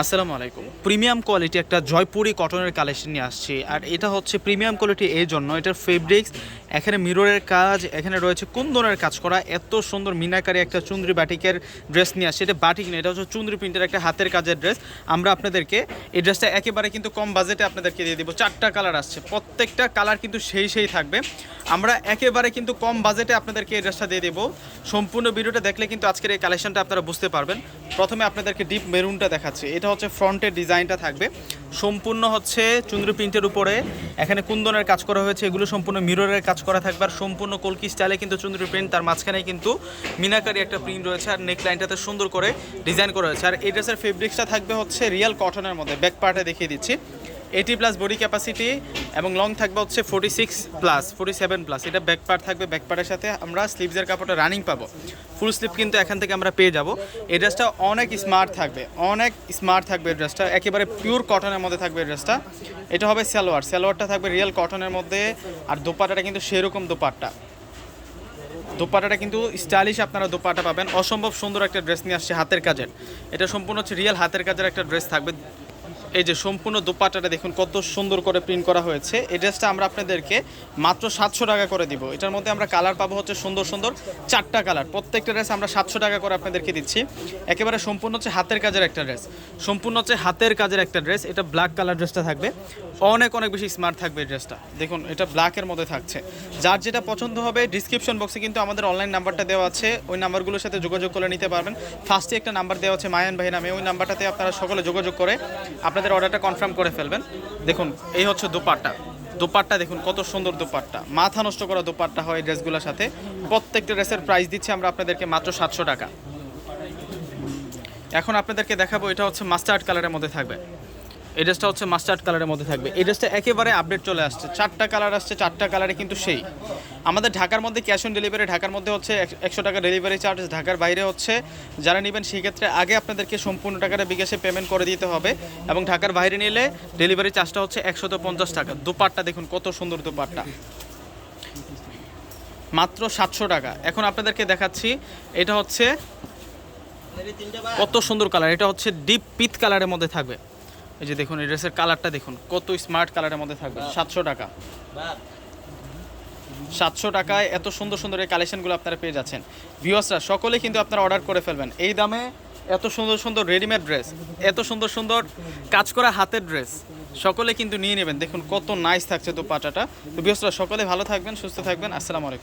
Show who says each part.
Speaker 1: আসসালামু আলাইকুম। Premium quality একটা জয়পুরি কটনের কালেকশন নিয়ে আসছি, আর এটা হচ্ছে প্রিমিয়াম কোয়ালিটি এই জন্য। এটার ফেব্রিক্স এখানে মিররের কাজ, এখানে রয়েছে কুন্দনের কাজ করা, এত সুন্দর মিনাকারি একটা চুন্দ্রি বাটিকের ড্রেস নিয়ে আসছে। এটা বাটিক না, এটা হচ্ছে চুন্দ্রি প্রিন্টের একটা হাতের কাজের ড্রেস আমরা আপনাদেরকে এই ড্রেসটা একেবারে কিন্তু কম বাজেটে আপনাদেরকে দিয়ে দেবো। চারটা কালার আসছে, প্রত্যেকটা কালার কিন্তু সেই সেই থাকবে। আমরা একেবারে কিন্তু কম বাজেটে আপনাদেরকে এই ড্রেসটা দিয়ে দেবো। সম্পূর্ণ ভিডিওটা দেখলে কিন্তু আজকের এই কালেকশনটা আপনারা বুঝতে পারবেন। প্রথমে আপনাদেরকে ডিপ মেরুনটা দেখাচ্ছি। এটা হচ্ছে ফ্রন্টের ডিজাইনটা থাকবে। সম্পূর্ণ হচ্ছে চুন্দ্রি প্রিন্টের উপরে। এখানে কুন্দনের কাজ করা হয়েছে। এগুলো সম্পূর্ণ মিররের কাজ করা থাকবে। আর সম্পূর্ণ কলকি স্টাইলে কিন্তু চুন্দ্রি প্রিন্ট তার মাঝখানে কিন্তু মিনাকারি একটা প্রিন্ট রয়েছে। আর নেক লাইনটাতে সুন্দর করে ডিজাইন করা হয়েছে। আর এই ড্রেসের ফেব্রিক্সটা থাকবে হচ্ছে রিয়েল কটনের মধ্যে। ব্যাক পার্টে দেখিয়ে দিচ্ছি। এইটি প্লাস বডি ক্যাপাসিটি এবং লং থাকবে হচ্ছে forty six plus forty seven plus এটা ব্যাক পার্ট থাকবে ব্যাক পার্টের সাথে আমরা স্লিভসের কাপড়টা রানিং পাবো। ফুল স্লিভ কিন্তু এখান থেকে আমরা পেয়ে যাব। এই ড্রেসটা অনেক স্মার্ট থাকবে, অনেক স্মার্ট থাকবে এই ড্রেসটা একেবারে পিওর কটনের মধ্যে থাকবে এই ড্রেসটা এটা হবে সালোয়ার, সালোয়ারটা থাকবে রিয়েল কটনের মধ্যে। আর দোপাটাটা কিন্তু সেরকম দোপাট্টা। দোপাটাটা কিন্তু স্টাইলিশ আপনারা দোপাটা পাবেন। অসম্ভব সুন্দর একটা ড্রেস নিয়ে আসছে হাতের কাজের। এটা সম্পূর্ণ হচ্ছে রিয়েল হাতের কাজের একটা ড্রেস থাকবে। এই যে সম্পূর্ণ দোপাটাটা দেখুন, কত সুন্দর করে প্রিন্ট করা হয়েছে। এই ড্রেসটা আমরা আপনাদেরকে মাত্র সাতশো টাকা করে দিব। এটার মধ্যে আমরা কালার পাবো হচ্ছে সুন্দর সুন্দর চারটা কালার প্রত্যেকটা ড্রেস আমরা সাতশো টাকা করে আপনাদেরকে দিচ্ছি। একেবারে সম্পূর্ণ হচ্ছে হাতের কাজের একটা ড্রেস সম্পূর্ণ হচ্ছে হাতের কাজের একটা ড্রেস এটা ব্ল্যাক কালার ড্রেসটা থাকবে। অনেক অনেক বেশি স্মার্ট থাকবে ড্রেসটা দেখুন, এটা ব্ল্যাকের মধ্যে থাকছে। যার যেটা পছন্দ হবে ডিসক্রিপশন বক্সে কিন্তু আমাদের অনলাইন নাম্বারটা দেওয়া আছে। ওই নাম্বারগুলোর সাথে যোগাযোগ করে নিতে পারবেন। ফার্স্টে একটা নাম্বার দেওয়া আছে মায়ান ভাই নামে। ওই নাম্বারটাতে আপনারা সকলে যোগাযোগ করে আপনাদের অর্ডারটা কনফার্ম করে ফেলবেন। দেখুন, এই হচ্ছে দোপাট্টা। দোপাট্টা দেখুন, কত সুন্দর দোপাট্টা। মাথা নষ্ট করা দোপাট্টা হয় ড্রেসগুলোর সাথে। প্রত্যেকটা ড্রেসের প্রাইস দিচ্ছি আমরা আপনাদেরকে মাত্র সাতশো টাকা। এখন আপনাদেরকে দেখাবো, এটা হচ্ছে মাস্টার্ড কালারের মধ্যে থাকবে। এই ড্রেসটা হচ্ছে মাস্টার্ড কালারের মধ্যে থাকবে। এই ড্রেসটা একেবারে আপডেট চলে আসছে। চারটা কালার আসছে, চারটা কালারে কিন্তু সেই। আমাদের ঢাকার মধ্যে ক্যাশ অন ডেলিভারি ঢাকার মধ্যে হচ্ছে এক- একশো টাকা ডেলিভারি চার্জ ঢাকার বাইরে হচ্ছে যারা নেবেন সেই ক্ষেত্রে আগে আপনাদেরকে সম্পূর্ণ টাকাটা বিকাশে পেমেন্ট করে দিতে হবে এবং ঢাকার বাইরে নিলে ডেলিভারি চার্জটা হচ্ছে একশত পঞ্চাশ টাকা। দুপাট্টা দেখুন, কত সুন্দর দুপাট্টা। মাত্র সাতশো টাকা। এখন আপনাদেরকে দেখাচ্ছি, এটা হচ্ছে কত সুন্দর কালার এটা হচ্ছে ডিপ পিত কালারের মধ্যে থাকবে। এই যে দেখুন এই ড্রেসের কালারটা দেখুন কত স্মার্ট কালারের মধ্যে থাকবে। সাতশো টাকা। সাতশো টাকায় এত সুন্দর সুন্দর এই কালেকশনগুলো আপনারা পেয়ে যাচ্ছেন। ভিউয়ার্সরা সকলে কিন্তু আপনারা অর্ডার করে ফেলবেন। এই দামে এত সুন্দর সুন্দর রেডিমেড ড্রেস এত সুন্দর সুন্দর কাজ করা হাতের ড্রেস সকলে কিন্তু নিয়ে নেবেন। দেখুন কত নাইস থাকছে তো পাটাটা তো ভিউয়ার্সরা সকলে ভালো থাকবেন সুস্থ থাকবেন। আসসালামু আলাইকুম।